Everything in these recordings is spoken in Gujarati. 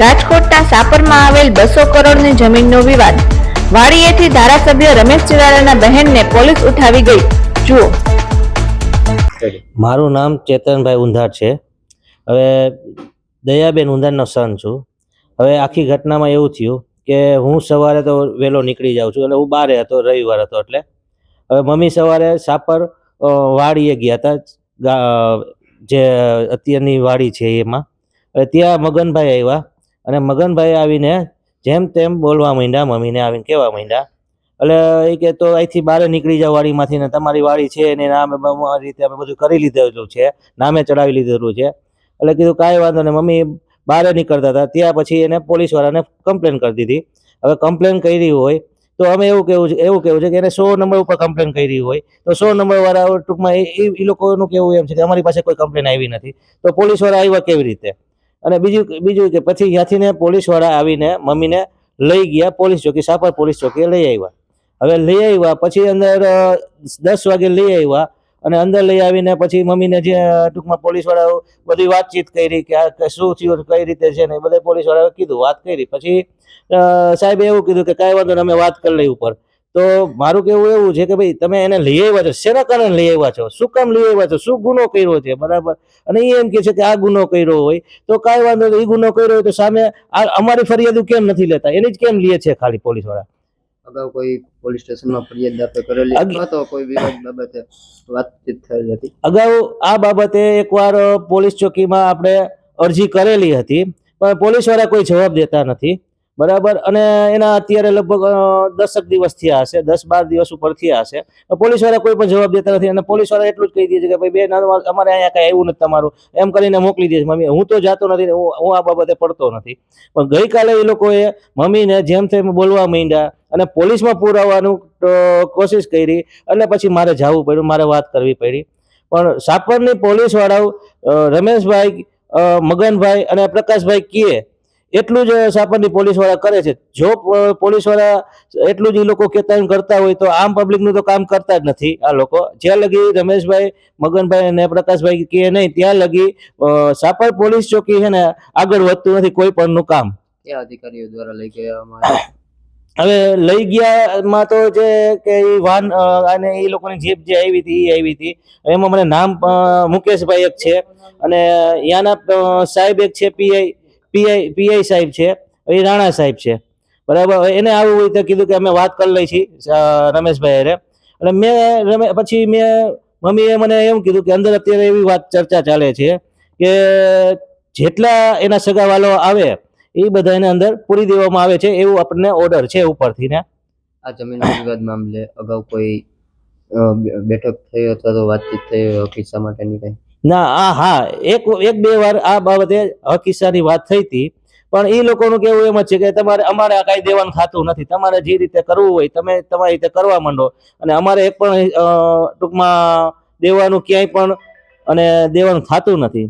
રાજકોટના સાપરમાં આવેલ બસો કરોડની જમીનનો વિવાદ. વાડીએથી ધારાસભ્ય રમેશ ચિરાલાના બહેનને પોલીસ ઉઠાવી ગઈ. જુઓ. મારું નામ ચેતનભાઈ ઉંધાર છે. હવે દયાબેન ઉંધારનો સન છું. હવે આખી ઘટનામાં એવું થયું કે હું સવારે તો વહેલો નીકળી જાઉં છું એટલે હું બારે હતો, રવિવાર હતો એટલે. હવે મમ્મી સવારે સાપર વાડીએ ગયા હતા. જે અત્યારની વાડી છે એમાં. હવે ત્યાં મગનભાઈ આવ્યા. અને મગનભાઈ આવીને જેમ તેમ બોલવા માંડ્યા, મમ્મીને આવીને કહેવા માંડ્યા. એટલે એ કે તો અહીંથી બહાર નીકળી જાવ વાડીમાંથી ને તમારી વાડી છે ને નામે રીતે અમે બધું કરી લીધેલું છે, નામે ચડાવી લીધેલું છે. એટલે કીધું કાંઈ વાંધો નહીં, મમ્મી બહાર નીકળતા હતા, ત્યાં પછી એને પોલીસવાળાને કમ્પ્લેન કરી દીધી. હવે કમ્પ્લેન કરી હોય તો અમે એવું કેવું છે, એવું કેવું છે કે એને સો નંબર ઉપર કમ્પ્લેન કરી હોય. તો સો નંબરવાળા ટૂંકમાં એ લોકોનું કેવું એમ છે કે અમારી પાસે કોઈ કમ્પ્લેન આવી નથી. તો પોલીસવાળા આવ્યા કેવી રીતે? અને બીજું બીજું કે પછી ત્યાંથી ને પોલીસવાળા આવીને મમ્મીને લઈ ગયા પોલીસ ચોકી, સાપર પોલીસ ચોકીએ લઈ આવ્યા. હવે લઈ આવ્યા, પછી અંદર દસ વાગે લઈ આવ્યા અને અંદર લઈ આવીને પછી મમ્મીને જે ટૂંકમાં પોલીસવાળાઓ બધી વાતચીત કરી કે આ શું થયું કઈ રીતે છે ને બધા પોલીસવાળાએ કીધું, વાત કરી. પછી સાહેબે એવું કીધું કે કાંઈ વાંધો અમે વાત કરી લઈ ઉપર. તો મારું કેવું એવું છે કે ભાઈ તમે એને લઈ આવ્યા છો શેના કારણે લઈ આવ્યા છો શું કામ લઈ આવ્યા છો શું ગુનો કર્યો છે બરાબર? અને એ એમ કે છે કે આ ગુનો કર્યો હોય તો કાંઈ વાંધો એ ગુનો કર્યો હોય તો સામે આ અમારી ફરિયાદ કેમ નથી લેતા? એની જ કેમ લે છે ખાલી પોલીસવાળા અગાઉ કોઈ પોલીસ સ્ટેશનમાં ફરિયાદ દાખલ કરેલી અથવા તો કોઈ વિવાદ બાબતે વાતચીત થયેલી હતી? અગાઉ આ બાબતે એકવાર પોલીસ ચોકીમાં આપણે અરજી કરેલી હતી પણ પોલીસવાળા કોઈ જવાબ દેતા નથી. બરાબર? અને એના અત્યારે લગભગ દસક દિવસ થયા હશે દસ બાર દિવસ ઉપર થયા હશે. પોલીસવાળા કોઈ પણ જવાબ દેતા નથી. અને પોલીસવાળા એટલું જ કહી દે છે કે ભાઈ બે અમારે અહીંયા કાંઈ આવ્યું નથી તમારું. એમ કરીને મોકલી દે છે. મમ્મી હું તો જાતો નથી હું હું આ બાબતે પડતો નથી. પણ ગઈકાલે એ લોકોએ મમ્મીને જેમ તેમ બોલવા માંડ્યા અને પોલીસમાં પુરાવાનું અ, કોશિશ કરી એટલે પછી મારે જવું પડ્યું મારે વાત કરવી પડી. પણ સાપરની પોલીસવાળાઓ રમેશભાઈ મગનભાઈ અને પ્રકાશભાઈ કીએ એટલું જ સાપરની પોલીસવાળા કરે છે. જો પોલીસવાળા એટલું જ એ લોકો કેતાન કરતા હોય તો આમ પબ્લિકનું તો કામ કરતા જ નથી આ લોકો. જ્યાં લગી રમેશભાઈ મગનભાઈ અને પ્રકાશભાઈ કહે નહીં ત્યાં લગી સાપર પોલીસ ચોકી છે ને આગળ વધતું નથી કોઈ પણનું કામ. કયા અધિકારીઓ દ્વારા લઈ ગયા હવે લઈ ગયામાં તો જે કે એ વાન અને એ લોકોની જીપ જે આવી હતી એ આવી હતી. એમાં મને નામ મુકેશભાઈ એક છે. અને યાના સાહેબ એક છે પીઆઈ પીઆઈ પીઆઈ સાહેબ છે, એ રાણા સાહેબ છે. બરાબર? એને આવું રીતે કીધું કે અમે વાત કરી લઈ છીએ રમેશભાઈ અરે અને મેં રમે, પછી મેં મમ્મીએ મને એમ કીધું કે અંદર અત્યારે એવી વાત ચર્ચા ચાલે છે કે જેટલા એના સગાવાલો આવે, એ બધા એને અંદર પૂરી દેવામાં આવે છે એવું આપણને ઓર્ડર છે ઉપરથી ને. આ જમીન વિવાદ મામલે અગાઉ કોઈ બેઠક થઈ અથવા તો વાતચીત થઈ કિસ્સા માટેની કઈ? ના, આ હા, એક એક બે વાર આ બાબતે હકીસાની વાત થઈ હતી. પણ એ લોકોનું કેવું એમ જ છે કે તમારે, અમારે આ કાંઈ દેવાનું ખાતું નથી. તમારે જે રીતે કરવું હોય, તમે તમારી રીતે કરવા માંડો. અને અમારે એક પણ ટૂંકમાં દેવાનું ક્યાંય પણ અને દેવાનું થતું નથી.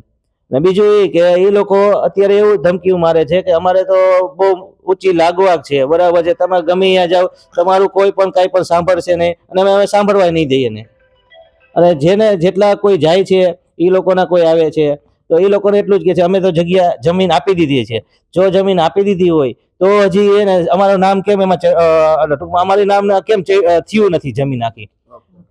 ને બીજું એ કે એ લોકો અત્યારે એવું ધમકીયું મારે છે કે અમારે તો બહુ ઊંચી લાગવાક છે. બરાબર છે, તમે ગમે ત્યાં જાઓ, તમારું કોઈ પણ કાંઈ પણ સાંભળશે નહીં. અને અમે સાંભળવા નહીં દઈએ ને. અને જેને જેટલા કોઈ જાય છે એ લોકોના કોઈ આવે છે, તો એ લોકોને એટલું જ કે છે, અમે તો જગ્યા, જમીન આપી દીધી છે. જો જમીન આપી દીધી હોય, તો હજી એને, અમારું નામ કેમ એમાં ટૂંકમાં અમારી નામ કેમ થયું નથી જમીન આખી?